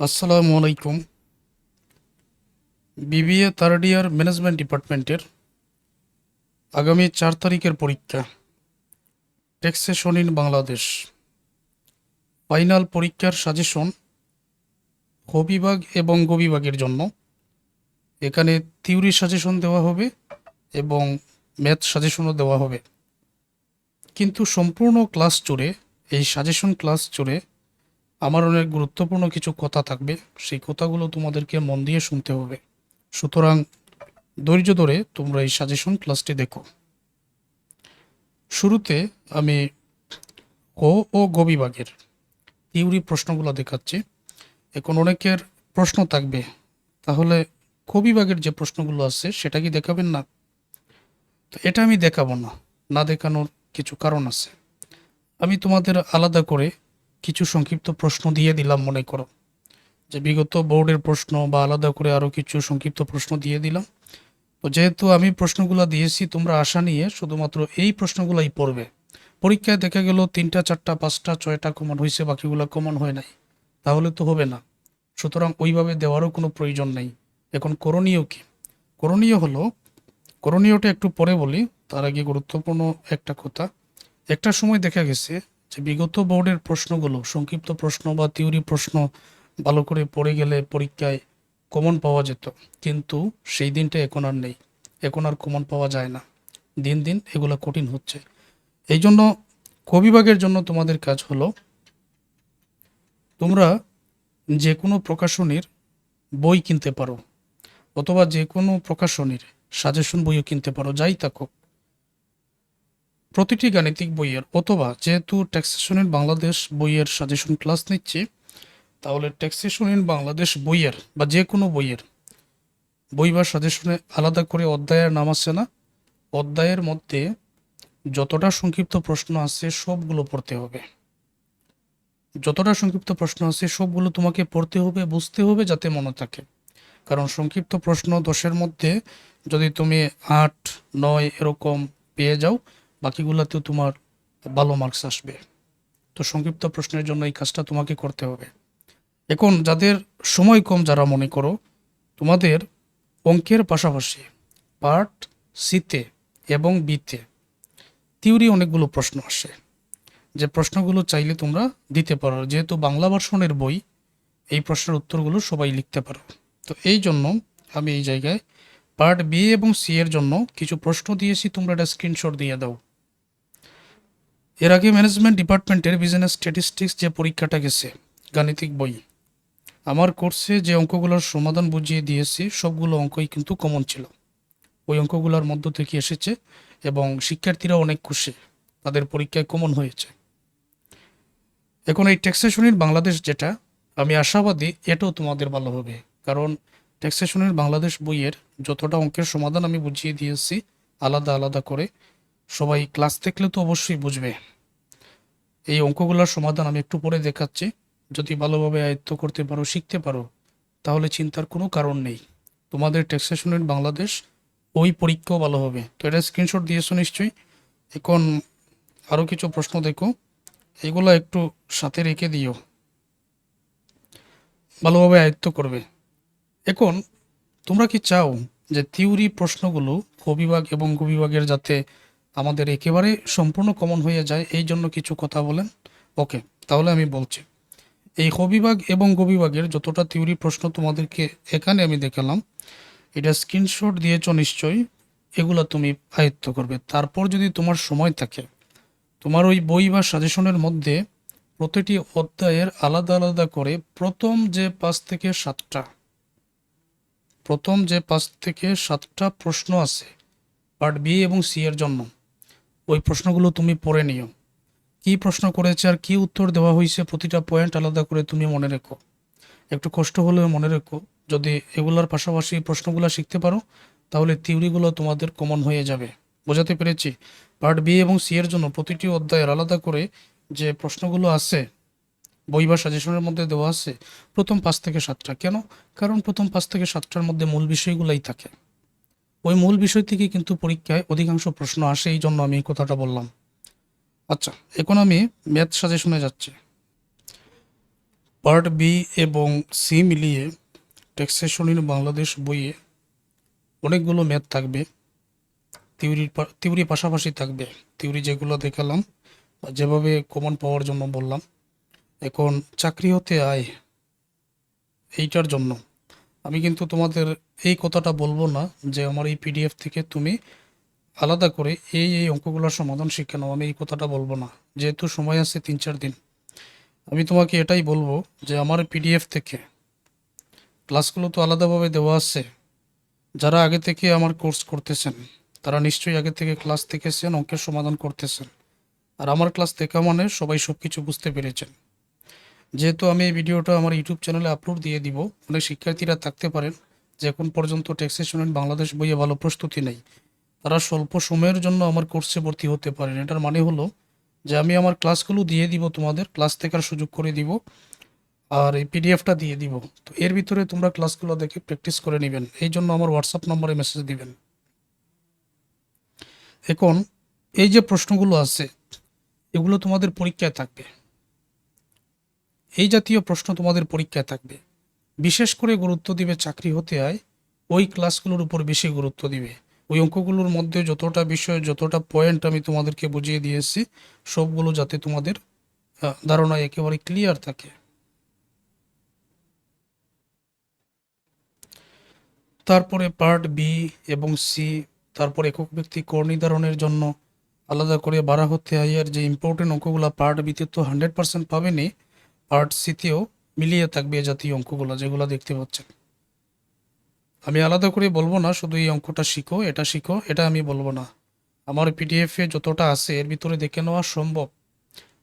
আসসালামু আলাইকুম। BBA third year management ডিপার্টমেন্টের আগামী চার তারিখের পরীক্ষা টেক্সেশন ইন বাংলাদেশ ফাইনাল পরীক্ষার সাজেশন খ বিভাগ এবং গবিভাগের জন্য। এখানে থিওরি সাজেশন দেওয়া হবে এবং ম্যাথ সাজেশনও দেওয়া হবে। কিন্তু সম্পূর্ণ ক্লাস জুড়ে, এই সাজেশন ক্লাস জুড়ে আমার অনেক গুরুত্বপূর্ণ কিছু কথা থাকবে। সেই কথাগুলো তোমাদেরকে মন দিয়ে শুনতে হবে। সুতরাং ধৈর্য ধরে তোমরা এই সাজেশন ক্লাসটি দেখো। শুরুতে আমি ক ও গ বিভাগের প্রশ্নগুলো দেখাচ্ছি। এখন অনেকের প্রশ্ন থাকবে, তাহলে ক বিভাগের যে প্রশ্নগুলো আছে সেটা কি দেখাবেন না? তো এটা আমি দেখাবো না না দেখানোর কিছু কারণ আছে। আমি তোমাদের আলাদা করে কিছু সংক্ষিপ্ত প্রশ্ন দিয়ে দিলাম, মনে করো। যে বিগত বোর্ডের প্রশ্ন বা আলাদা করে আরও কিছু সংক্ষিপ্ত প্রশ্ন দিয়ে দিলাম। তো যেহেতু আমি প্রশ্নগুলো দিয়েছি, তোমরা আশা নিয়ে শুধুমাত্র এই প্রশ্নগুলাই পড়বে। পরীক্ষায় দেখা গেল তিনটা, চারটা, পাঁচটা, ছয়টা কমন হয়েছে বাকিগুলো কমন হয় নাই। তাহলে তো হবে না। সুতরাং ওইভাবে দেওয়ারও কোনো প্রয়োজন নেই। এখন করণীয় কি? করণীয় হলো, করণীয়টা একটু পরে বলি, তার আগে গুরুত্বপূর্ণ একটা কথা। একটা সময় দেখা গেছে যে বিগত বোর্ডের প্রশ্নগুলো, সংক্ষিপ্ত প্রশ্ন বা থিওরি প্রশ্ন ভালো করে পড়ে গেলে পরীক্ষায় কমন পাওয়া যেত। কিন্তু সেই দিনটা এখন আর নেই। এখন আর কমন পাওয়া যায় না। দিন দিন এগুলো কঠিন হচ্ছে। এই জন্য কবিভাগের জন্য তোমাদের কাজ হলো, তোমরা যে কোনো প্রকাশনীর বই কিনতে পারো, অথবা যে কোনো প্রকাশনীর সাজেশন বইও কিনতে পারো, যাই থাকুক। প্রতিটি গাণিতিক বইয়ের অথবা যেহেতু ট্যাক্সেশন ইন বাংলাদেশ বইয়ের সাজেশন ক্লাস নিচ্ছি, তাহলে ট্যাক্সেশন ইন বাংলাদেশ বইয়ের বা যে কোনো বইয়ের বই বা সাজেশনে আলাদা করে অধ্যায়ের নাম আছে না? অধ্যায়ের মধ্যে যতটা সংক্ষিপ্ত প্রশ্ন আছে সবগুলো পড়তে হবে। যতটা সংক্ষিপ্ত প্রশ্ন আছে সবগুলো তোমাকে পড়তে হবে, বুঝতে হবে যাতে মনে থাকে। কারণ সংক্ষিপ্ত প্রশ্ন দশের মধ্যে যদি তুমি আট, নয় এরকম পেয়ে যাও বাকিগুলোতেও তোমার ভালো মার্কস আসবে। তো সংক্ষিপ্ত প্রশ্নের জন্য এই কাজটা তোমাকে করতে হবে। এখন যাদের সময় কম যারা মনে করো, তোমাদের অঙ্কের পাশাপাশি পার্ট সিতে এবং বিতে থিওরি অনেকগুলো প্রশ্ন আসে। যে প্রশ্নগুলো চাইলে তোমরা দিতে পারো। যেহেতু বাংলা ভার্সনের বই, এই প্রশ্নের উত্তরগুলো সবাই লিখতে পারো। তো এই জন্য আমি এই জায়গায় পার্ট বি এবং সি এর জন্য কিছু প্রশ্ন দিয়েছি, তোমরা এটা স্ক্রিনশট দিয়ে দাও। এর আগে ম্যানেজমেন্ট ডিপার্টমেন্টের বিজনেস স্ট্যাটিস্টিক্স যে পরীক্ষাটা গেছে, গাণিতিক বই, আমার কোর্সে যে অঙ্কগুলোর সমাধান বুঝিয়ে দিয়েছি, সবগুলো অঙ্কই কিন্তু কমন ছিল। ওই অঙ্কগুলোর মধ্য থেকে এসেছে এবং শিক্ষার্থীরা অনেক খুশি, তাদের পরীক্ষায় কমন হয়েছে। এখন এই ট্যাক্সেশনের বাংলাদেশ যেটা, আমি আশাবাদী এটাও তোমাদের ভালো হবে, কারণ ট্যাক্সেশনের বাংলাদেশ বইয়ের যতটা অঙ্কের সমাধান আমি বুঝিয়ে দিয়েছি, আলাদা আলাদা করে সবাই ক্লাস দেখলে তো অবশ্যই বুঝবে। এই অঙ্কগুলোর সমাধান আমি একটু পরে দেখাচ্ছি। যদি ভালোভাবে আয়ত্ত করতে পারো, শিখতে পারো, তাহলে চিন্তার কোনো কারণ নেই। তোমাদের ট্যাক্সেশনের বাংলাদেশ ওই পরীক্ষাও ভালো হবে। তো এটা স্ক্রিনশট দিয়েছ নিশ্চয়ই? এখন আরও কিছু প্রশ্ন দেখো। এগুলো একটু সাথে রেখে দিও। ভালোভাবে আয়ত্ত করবে। এখন তোমরা কি চাও যে থিওরি প্রশ্নগুলো খ বিভাগ এবং গ বিভাগের যাতে আমাদের একেবারে সম্পূর্ণ কমন হয়ে যায়, এই জন্য কিছু কথা বলেন। ওকে তাহলে আমি বলছি। এই খ বিভাগ এবং গ বিভাগের যতটা থিওরি প্রশ্ন তোমাদেরকে এখানে আমি দেখালাম, এটা স্ক্রিনশট দিয়েছ নিশ্চয়ই, এগুলো তুমি আয়ত্ত করবে। তারপর যদি তোমার সময় থাকে, তোমার ওই বই বা সাজেশনের মধ্যে প্রতিটি অধ্যায়ের আলাদা আলাদা করে প্রথম যে পাঁচ থেকে সাতটা, প্রথম যে পাঁচ থেকে সাতটা প্রশ্ন আছে পার্ট বি এবং সি এর জন্য ওই প্রশ্নগুলো তুমি পড়ে নিও। কি প্রশ্ন করেছে আর কি উত্তর দেওয়া হয়েছে প্রতিটা পয়েন্ট আলাদা করে তুমি মনে রেখো। একটু কষ্ট হলেও মনে রেখো, যদি এগুলোর পাশাপাশি প্রশ্নগুলো শিখতে পারো, তাহলে থিওরিগুলো তোমাদের কমন হয়ে যাবে। বোঝাতে পেরেছি? পার্ট বি এবং সি এর জন্য প্রতিটি অধ্যায়ের আলাদা করে যে প্রশ্নগুলো আছে, বই বা সাজেশনের মধ্যে দেওয়া আছে, প্রথম পাঁচ থেকে সাতটা। কেন? কারণ প্রথম পাঁচ থেকে সাতটার মধ্যে মূল বিষয়গুলাই থাকে। ওই মূল বিষয় থেকে কিন্তু পরীক্ষায় অধিকাংশ প্রশ্ন আসে এই জন্য আমি এই কথাটা বললাম। আচ্ছা। এখন আমি ম্যাথ সাজেশনে যাচ্ছি। পার্ট বি এবং সি মিলিয়ে ট্যাক্সেশনের বাংলাদেশ বইয়ে অনেকগুলো ম্যাথ থাকবে। থিওরির থিওরি পাশাপাশি থাকবে। থিওরি যেগুলো দেখালাম যেভাবে কমন পাওয়ার জন্য বললাম। এখন চাকরি হতে আয় এইটার জন্য। আমি কিন্তু তোমাদের এই কথাটা বলব না যে আমার এই পিডিএফ থেকে তুমি আলাদা করে এই এই অঙ্কগুলোর সমাধান শিখে নাও, আমি এই কথাটা বলব না। যেহেতু সময় আছে তিন, চার দিন। আমি তোমাকে এটাই বলব যে আমার পিডিএফ থেকে ক্লাসগুলো তো আলাদাভাবে দেওয়া আছে। যারা আগে থেকে আমার কোর্স করতেছেন, তারা নিশ্চয়ই আগে থেকে ক্লাস দেখেছেন, অঙ্কের সমাধান করতেছেন। আর আমার ক্লাস দেখা মানে সবাই সব কিছু বুঝতে পেরেছেন। যেহেতু আমি এই ভিডিওটা আমার ইউটিউব চ্যানেলে আপলোড দিয়ে দিব, অনেক শিক্ষার্থীরা থাকতে পারেন, যে এখন পর্যন্ত ট্যাক্সেশনের বাংলাদেশ বইয়ে ভালো প্রস্তুতি নেই। তারা স্বল্প সময়ের জন্য আমার কোর্সে ভর্তি হতে পারেন। এটার মানে হলো যে আমি আমার ক্লাসগুলো দিয়ে দিব তোমাদের ক্লাস দেখার সুযোগ করে দিব, আর এই পিডিএফটা দিয়ে দিব। তো এর ভিতরে তোমরা ক্লাসগুলো দেখে প্র্যাকটিস করে নেবেন। এই জন্য আমার হোয়াটসঅ্যাপ নম্বরে মেসেজ দিবেন। এখন এই যে প্রশ্নগুলো আছে, এগুলো তোমাদের পরীক্ষায় থাকবে। এই জাতীয় প্রশ্ন তোমাদের পরীক্ষায় থাকবে। বিশেষ করে গুরুত্ব দিবে চাকরি হতে হয় ওই ক্লাসগুলোর উপর বেশি গুরুত্ব দিবে। ওই অঙ্কগুলোর মধ্যে যতটা বিষয়, যতটা পয়েন্ট আমি তোমাদেরকে বুঝিয়ে দিয়েছি সবগুলো যাতে তোমাদের ধারণা একেবারে ক্লিয়ার থাকে। তারপরে পার্ট বি এবং সি তারপর একক ব্যক্তি কর নির্ধারণের জন্য আলাদা করে বাড়া হতে আইয়ের যে ইম্পর্টেন্ট অঙ্কগুলো পার্ট বিতে তো হান্ড্রেড পার্সেন্ট পাবেনি পার্ট সিতেও মিলিয়ে থাকবে এ জাতীয় অঙ্কগুলো যেগুলো দেখতে পাচ্ছেন। আমি আলাদা করে বলব না, শুধু এই অঙ্কটা শিখো, এটা শিখো, এটা আমি বলব না। আমার পিডিএফে যতটা আছে এর ভিতরে দেখে নেওয়া সম্ভব।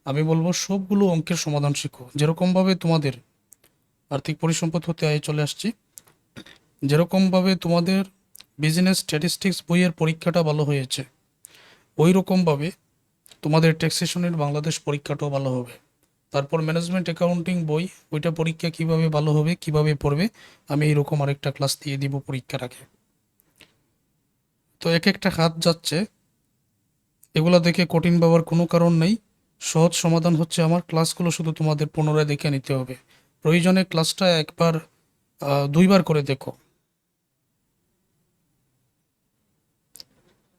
আমি বলব সবগুলো অঙ্কের সমাধান শিখো। যেরকমভাবে তোমাদের আর্থিক পরিসম্পদ হতে আয় চলে আসছি, যেরকমভাবে তোমাদের বিজনেস স্ট্যাটিস্টিক্স বইয়ের পরীক্ষাটা ভালো হয়েছে ওই রকমভাবে তোমাদের ট্যাক্সেশনের বাংলাদেশ পরীক্ষাটাও ভালো হবে। তারপর ম্যানেজমেন্ট অ্যাকাউন্টিং বই, ওইটা পরীক্ষা কীভাবে ভালো হবে, কীভাবে পড়বে, আমি এইরকম আরেকটা ক্লাস দিয়ে দিব পরীক্ষার আগে তো এক একটা হাত যাচ্ছে, এগুলা দেখে কঠিন বাবার কোনো কারণ নেই। সহজ সমাধান হচ্ছে আমার ক্লাসগুলো শুধু তোমাদের পুনরায় দেখে নিতে হবে। প্রয়োজনে ক্লাসটা একবার দুইবার করে দেখো।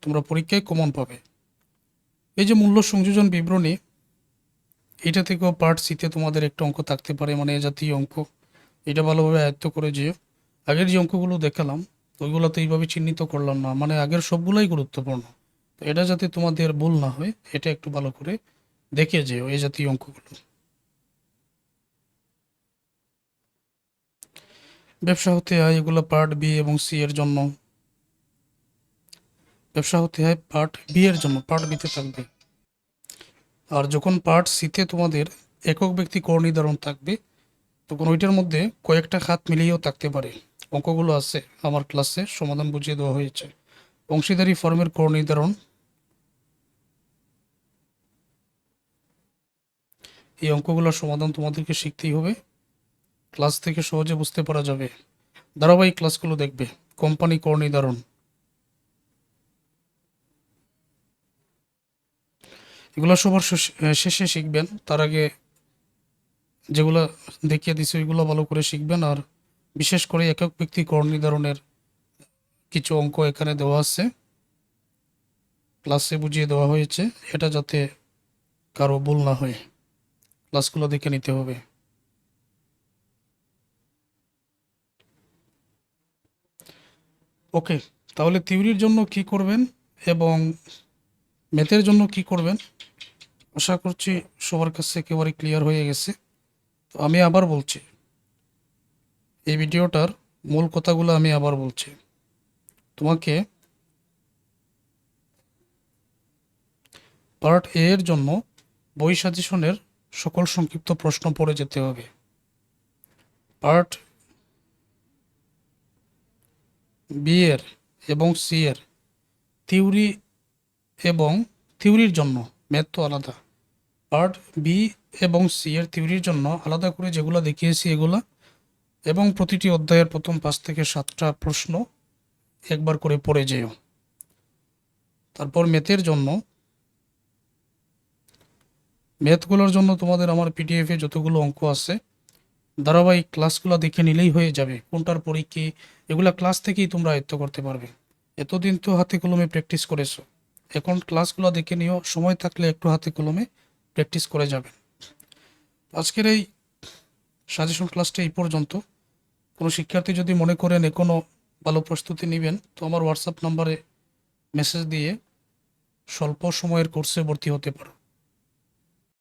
তোমরা পরীক্ষায় কমন পাবে। এই যে মূল্য সংযোজন বিবরণী এটা থেকেও পার্ট সিতে তোমাদের একটা অঙ্ক থাকতে পারে মানে জাতীয় অঙ্ক। এটা ভালোভাবে আয়ত্ত করে যেও। আগের যে অঙ্কগুলো দেখালাম ওইগুলো তো এইভাবে চিহ্নিত করলাম না মানে আগের সবগুলোই গুরুত্বপূর্ণ। তো এটা যাতে তোমাদের ভুল না হয়, এটা একটু ভালো করে দেখে যেও এই জাতীয় অঙ্কগুলো। ব্যবসা হতে হয়, এগুলো পার্ট বি এবং সি এর জন্য। ব্যবসা হতে হয় পার্ট বি এর জন্য পার্ট বিতে থাকবে। আর যখন পার্ট সিতে তোমাদের একক ব্যক্তি কর নির্ধারণ থাকবে, তখন ওইটার মধ্যে কয়েকটা খাত মিলিয়েও থাকতে পারে। অঙ্কগুলো আছে, আমার ক্লাসে সমাধান বুঝিয়ে দেওয়া হয়েছে। অংশীদারি ফর্মের কর নির্ধারণ। এই অঙ্কগুলোর সমাধান তোমাদেরকে শিখতেই হবে। ক্লাস থেকে সহজে বুঝতে পারা যাবে। ধারাবাহিক ক্লাসগুলো দেখবে। কোম্পানি কর নির্ধারণ। এগুলো সবার শেষ- শিখবেন। তার আগে যেগুলো দেখিয়ে দিছি, ওইগুলো ভালো করে শিখবেন। আর বিশেষ করে একক ব্যক্তি কর নির্ধারণের কিছু অঙ্ক এখানে দেওয়া আছে। ক্লাসে বুঝিয়ে দেওয়া হয়েছে। এটা যাতে কারও ভুল না হয়। ক্লাসগুলো দেখে নিতে হবে। ওকে, তাহলে থিওরির জন্য কি করবেন? এবং ম্যাথের জন্য কি করবেন? আশা করছি সবার কাছে একেবারে ক্লিয়ার হয়ে গেছে। তো আমি আবার বলছি, এই ভিডিওটার মূল কথাগুলো আমি আবার বলছি। তোমাকে পার্ট এ এর জন্য বই সাজেশনের সকল সংক্ষিপ্ত প্রশ্ন পড়ে যেতে হবে। পার্ট বি এর এবং সি এর থিওরি এবং থিওরির জন্য ম্যাথ তো আলাদা। পার্ট বি এবং সি এর থিওরির জন্য আলাদা করে যেগুলো দেখিয়েছি এগুলা, এবং প্রতিটি অধ্যায়ের প্রথম পাঁচ থেকে সাতটা প্রশ্ন একবার করে পড়ে যেও। তারপর ম্যাথের জন্য ম্যাথগুলোর জন্য তোমাদের আমার পিডিএফে যতগুলো অঙ্ক আছে, ধারাবাহিক ক্লাসগুলো দেখে নিলেই হয়ে যাবে, কোনটার পরে কি এগুলা ক্লাস থেকেই তোমরা আয়ত্ত করতে পারবে। এতদিন তো হাতে কলমে প্র্যাকটিস করেছ। এখন ক্লাসগুলো দেখে নিও। সময় থাকলে একটু হাতে কলমে প্র্যাকটিস করে যাবে আজকের এই সাজেশন ক্লাসটা এই পর্যন্ত। কোনো শিক্ষার্থী যদি মনে করেন এখনও ভালো প্রস্তুতি নেবেন, তো আমার হোয়াটসঅ্যাপ নাম্বারে মেসেজ দিয়ে স্বল্প সময়ের কোর্সে ভর্তি হতে পারো।